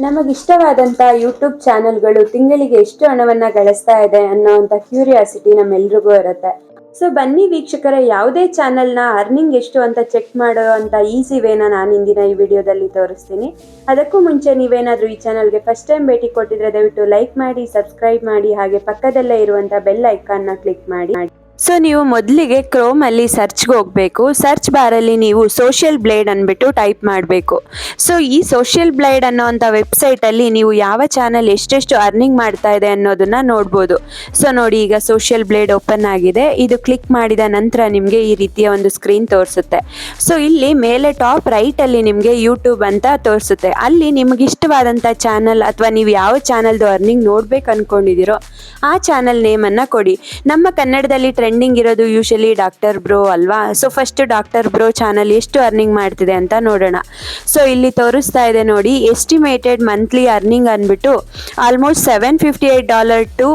ನಮಗಿಷ್ಟವಾದಂಥ YouTube ಚಾನೆಲ್ಗಳು ತಿಂಗಳಿಗೆ ಎಷ್ಟು ಹಣವನ್ನ ಗಳಿಸ್ತಾ ಇದೆ ಅನ್ನೋವಂಥ ಕ್ಯೂರಿಯಾಸಿಟಿ ನಮ್ಮೆಲ್ರಿಗೂ ಇರುತ್ತೆ. ಸೊ ಬನ್ನಿ ವೀಕ್ಷಕರ, ಯಾವುದೇ ಚಾನೆಲ್ನ ಅರ್ನಿಂಗ್ ಎಷ್ಟು ಅಂತ ಚೆಕ್ ಮಾಡೋ ಅಂತ ಈಸಿ ವೇನ ನಾನು ಇಂದಿನ ಈ ವಿಡಿಯೋದಲ್ಲಿ ತೋರಿಸ್ತೀನಿ. ಅದಕ್ಕೂ ಮುಂಚೆ ನೀವೇನಾದರೂ ಈ ಚಾನಲ್ಗೆ ಫಸ್ಟ್ ಟೈಮ್ ಭೇಟಿ ಕೊಟ್ಟಿದ್ರೆ ದಯವಿಟ್ಟು ಲೈಕ್ ಮಾಡಿ ಸಬ್ಸ್ಕ್ರೈಬ್ ಮಾಡಿ, ಹಾಗೆ ಪಕ್ಕದಲ್ಲೇ ಇರುವಂಥ ಬೆಲ್ ಐಕಾನ್ನ ಕ್ಲಿಕ್ ಮಾಡಿ. ಸೊ ನೀವು ಮೊದಲಿಗೆ ಕ್ರೋಮಲ್ಲಿ ಸರ್ಚ್ಗೆ ಹೋಗಬೇಕು. ಸರ್ಚ್ ಬಾರಲ್ಲಿ ನೀವು ಸೋಷಿಯಲ್ ಬ್ಲೇಡ್ ಅಂದ್ಬಿಟ್ಟು ಟೈಪ್ ಮಾಡಬೇಕು. ಸೊ ಈ ಸೋಷಿಯಲ್ ಬ್ಲೇಡ್ ಅನ್ನೋವಂಥ ವೆಬ್ಸೈಟಲ್ಲಿ ನೀವು ಯಾವ ಚಾನಲ್ ಎಷ್ಟೆಷ್ಟು ಅರ್ನಿಂಗ್ ಮಾಡ್ತಾ ಇದೆ ಅನ್ನೋದನ್ನ ನೋಡ್ಬೋದು. ಸೊ ನೋಡಿ ಈಗ ಸೋಷಿಯಲ್ ಬ್ಲೇಡ್ ಓಪನ್ ಆಗಿದೆ. ಇದು ಕ್ಲಿಕ್ ಮಾಡಿದ ನಂತರ ನಿಮಗೆ ಈ ರೀತಿಯ ಒಂದು ಸ್ಕ್ರೀನ್ ತೋರಿಸುತ್ತೆ. ಸೊ ಇಲ್ಲಿ ಮೇಲೆ ಟಾಪ್ ರೈಟಲ್ಲಿ ನಿಮಗೆ ಯೂಟ್ಯೂಬ್ ಅಂತ ತೋರಿಸುತ್ತೆ. ಅಲ್ಲಿ ನಿಮಗೆ ಇಷ್ಟವಾದಂಥ ಚಾನಲ್ ಅಥವಾ ನೀವು ಯಾವ ಚಾನಲ್ದು ಅರ್ನಿಂಗ್ ನೋಡ್ಬೇಕು ಅಂದ್ಕೊಂಡಿದ್ದೀರೋ ಆ ಚಾನಲ್ ನೇಮನ್ನು ಕೊಡಿ. ನಮ್ಮ ಕನ್ನಡದಲ್ಲಿ ಟ್ರೆಂಡಿಂಗ್ ಇರೋದು ಯೂಶಲಿ ಡಾಕ್ಟರ್ ಬ್ರೋ ಅಲ್ವಾ? So first doctor bro channel ಎಷ್ಟು ಅರ್ನಿಂಗ್ ಮಾಡ್ತಿದೆ ಅಂತ ನೋಡೋಣ. ಸೊ ಇಲ್ಲಿ ತೋರಿಸ್ತಾ ಇದೆ ನೋಡಿ ಎಸ್ಟಿಮೇಟೆಡ್ ಮಂತ್ಲಿ ಅರ್ನಿಂಗ್ ಅಂದ್ಬಿಟ್ಟು almost seven fifty eight dollar to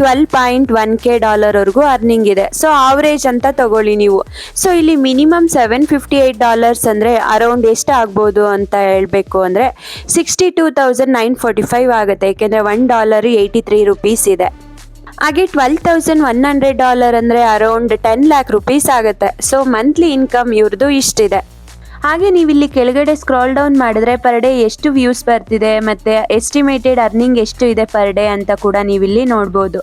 twelve point one K ಡಾಲರ್ವರೆಗೂ earning ಇದೆ. ಸೊ ಆವ್ರೇಜ್ ಅಂತ ತಗೊಳ್ಳಿ ನೀವು. ಸೊ ಇಲ್ಲಿ minimum seven fifty eight dollars ಅಂದರೆ ಅರೌಂಡ್ ಎಷ್ಟು ಆಗ್ಬೋದು ಅಂತ ಹೇಳಬೇಕು ಅಂದರೆ sixty two thousand nine forty five ಆಗುತ್ತೆ. ಏಕೆಂದರೆ one dollar eighty three rupees ಇದೆ. ಹಾಗೆ twelve thousand one hundred dollar ಅಂದರೆ ಅರೌಂಡ್ ಟೆನ್ ಲ್ಯಾಕ್ ರುಪೀಸ್ ಆಗುತ್ತೆ. ಸೊ ಮಂತ್ಲಿ ಇನ್ಕಮ್ ಇವ್ರದ್ದು ಇಷ್ಟಿದೆ. ಹಾಗೆ ನೀವು ಇಲ್ಲಿ ಕೆಳಗಡೆ ಸ್ಕ್ರಾಲ್ ಡೌನ್ ಮಾಡಿದ್ರೆ ಪರ್ ಡೇ ಎಷ್ಟು ವ್ಯೂಸ್ ಬರ್ತಿದೆ ಮತ್ತು ಎಸ್ಟಿಮೇಟೆಡ್ ಅರ್ನಿಂಗ್ ಎಷ್ಟು ಇದೆ ಪರ್ ಡೇ ಅಂತ ಕೂಡ ನೀವಿಲ್ಲಿ ನೋಡ್ಬೋದು.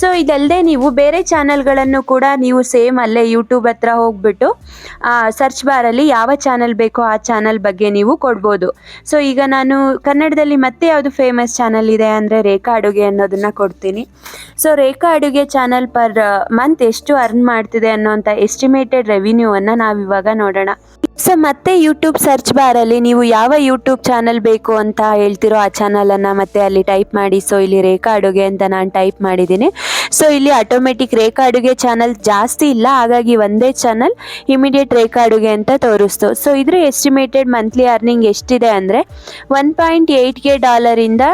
ಸೊ ಇದಲ್ಲದೆ ನೀವು ಬೇರೆ ಚಾನಲ್ಗಳನ್ನು ಕೂಡ ನೀವು ಸೇಮ್ ಅಲ್ಲೇ ಯೂಟ್ಯೂಬ್ ಹತ್ರ ಹೋಗ್ಬಿಟ್ಟು ಸರ್ಚ್ ಬಾರಲ್ಲಿ ಯಾವ ಚಾನಲ್ ಬೇಕೋ ಆ ಚಾನಲ್ ಬಗ್ಗೆ ನೀವು ಕೊಡ್ಬೋದು. ಸೊ ಈಗ ನಾನು ಕನ್ನಡದಲ್ಲಿ ಮತ್ತೆ ಯಾವುದು ಫೇಮಸ್ ಚಾನಲ್ ಇದೆ ಅಂದರೆ ರೇಖಾ ಅಡುಗೆ ಅನ್ನೋದನ್ನು ಕೊಡ್ತೀನಿ. ಸೊ ರೇಖಾ ಅಡುಗೆ ಚಾನಲ್ ಪರ್ ಮಂತ್ ಎಷ್ಟು ಅರ್ನ್ ಮಾಡ್ತಿದೆ ಅನ್ನೋಂಥ ಎಸ್ಟಿಮೇಟೆಡ್ ರೆವಿನ್ಯೂವನ್ನು ನಾವಿವಾಗ ನೋಡೋಣ. ಸೊ ಮತ್ತೆ ಯೂಟ್ಯೂಬ್ ಸರ್ಚ್ ಬಾರಲ್ಲಿ ನೀವು ಯಾವ ಯೂಟ್ಯೂಬ್ ಚಾನಲ್ ಬೇಕು ಅಂತ ಹೇಳ್ತಿರೋ ಆ ಚಾನಲನ್ನು ಮತ್ತೆ ಅಲ್ಲಿ ಟೈಪ್ ಮಾಡಿ. ಸೊ ಇಲ್ಲಿ ರೇಖಾ ಅಡುಗೆ ಅಂತ ನಾನು ಟೈಪ್ ಮಾಡಿದ್ದೀನಿ. ಸೊ ಇಲ್ಲಿ ಆಟೋಮೆಟಿಕ್ ರೇಖಾ ಅಡುಗೆ ಚಾನಲ್ ಜಾಸ್ತಿ ಇಲ್ಲ. ಹಾಗಾಗಿ ಒಂದೇ ಚಾನಲ್ ಇಮಿಡಿಯೇಟ್ ರೇಖಾ ಅಡುಗೆ ಅಂತ ತೋರಿಸ್ತು. ಸೊ ಇದ್ರ ಎಸ್ಟಿಮೇಟೆಡ್ ಮಂತ್ಲಿ ಅರ್ನಿಂಗ್ ಎಷ್ಟಿದೆ ಅಂದರೆ ಒನ್ ಪಾಯಿಂಟ್ ಏಯ್ಟ್ ಕೆ ಡಾಲರಿಂದ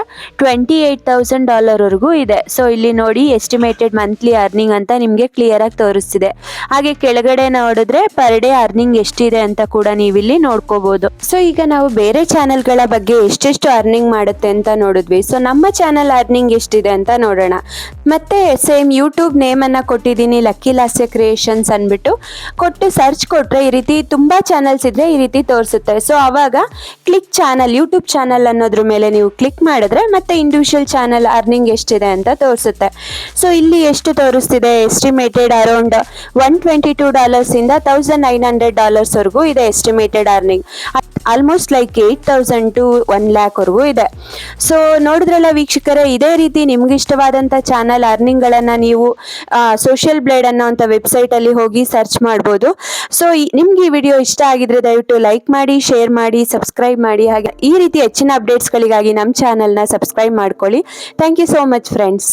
ಟ್ವೆಂಟಿ ಏಯ್ಟ್ ತೌಸಂಡ್ ಡಾಲರ್ವರೆಗೂ ಇದೆ. ಸೊ ಇಲ್ಲಿ ನೋಡಿ ಎಸ್ಟಿಮೇಟೆಡ್ ಮಂತ್ಲಿ ಅರ್ನಿಂಗ್ ಅಂತ ನಿಮಗೆ ಕ್ಲಿಯರಾಗಿ ತೋರಿಸ್ತಿದೆ. ಹಾಗೆ ಕೆಳಗಡೆ ನೋಡಿದ್ರೆ ಪರ್ ಡೇ ಅರ್ನಿಂಗ್ ಎಷ್ಟಿದೆ ಅಂತ ಕೂಡ ನೀವಿಲ್ಲಿ ನೋಡ್ಕೋಬಹುದು ಸೊ ಈಗ ನಾವು ಬೇರೆ ಚಾನೆಲ್ಗಳ ಬಗ್ಗೆ ಎಷ್ಟೆಷ್ಟು ಅರ್ನಿಂಗ್ ಮಾಡುತ್ತೆ ಅಂತ ನೋಡಿದ್ವಿ. ಸೊ ನಮ್ಮ ಚಾನಲ್ ಅರ್ನಿಂಗ್ ಎಷ್ಟಿದೆ ಅಂತ ನೋಡೋಣ. ಮತ್ತೆ ಸೇಮ್ ಯೂಟ್ಯೂಬ್ ನೇಮ್ ಅನ್ನ ಕೊಟ್ಟಿದ್ದೀನಿ ಲಕ್ಕಿ ಲಾಸ್ಯ ಕ್ರಿಯೇಷನ್ಸ್ ಅಂದ್ಬಿಟ್ಟು. ಕೊಟ್ಟು ಸರ್ಚ್ ಕೊಟ್ಟರೆ ಈ ರೀತಿ ತುಂಬಾ ಚಾನಲ್ಸ್ ಇದ್ದರೆ ಈ ರೀತಿ ತೋರಿಸುತ್ತೆ. ಸೊ ಆವಾಗ ಕ್ಲಿಕ್ ಚಾನಲ್ ಯೂಟ್ಯೂಬ್ ಚಾನಲ್ ಅನ್ನೋದ್ರ ಮೇಲೆ ನೀವು ಕ್ಲಿಕ್ ಮಾಡಿದ್ರೆ ಮತ್ತೆ ಇಂಡಿವಿಜುವಲ್ ಚಾನಲ್ ಅರ್ನಿಂಗ್ ಎಷ್ಟಿದೆ ಅಂತ ತೋರಿಸುತ್ತೆ. ಸೊ ಇಲ್ಲಿ ಎಷ್ಟು ತೋರಿಸ್ತಿದೆ? Estimated around one twenty two ಡಾಲರ್ಸಿಂದ thousand nine hundred dollars ವರೆಗೂ ಇದೆ estimated earning almost like eight thousand to one ಲ್ಯಾಕ್ವರೆಗೂ ಇದೆ. ಸೊ ನೋಡಿದ್ರಲ್ಲ ವೀಕ್ಷಕರೇ, ಇದೇ ರೀತಿ ನಿಮ್ಗೆ ಇಷ್ಟವಾದಂಥ ಚಾನಲ್ ಅರ್ನಿಂಗ್ಗಳನ್ನು ನೀವು ಸೋಷಿಯಲ್ ಬ್ಲೇಡ್ ಅನ್ನೋಂಥ ವೆಬ್ಸೈಟಲ್ಲಿ ಹೋಗಿ ಸರ್ಚ್ ಮಾಡ್ಬೋದು. ಸೊ ನಿಮ್ಗೆ ಈ ವಿಡಿಯೋ ಇಷ್ಟ ಆಗಿದ್ರೆ ದಯವಿಟ್ಟು ಲೈಕ್ ಮಾಡಿ ಶೇರ್ ಮಾಡಿ ಸಬ್ಸ್ಕ್ರೈಬ್ ಮಾಡಿ. ಹಾಗೆ ಈ ರೀತಿ ಹೆಚ್ಚಿನ ಅಪ್ಡೇಟ್ಸ್ಗಳಿಗಾಗಿ ನಮ್ಮ ಚಾನಲ್ನ ಸಬ್ಸ್ಕ್ರೈಬ್ ಮಾಡ್ಕೊಳ್ಳಿ. Thank you so much friends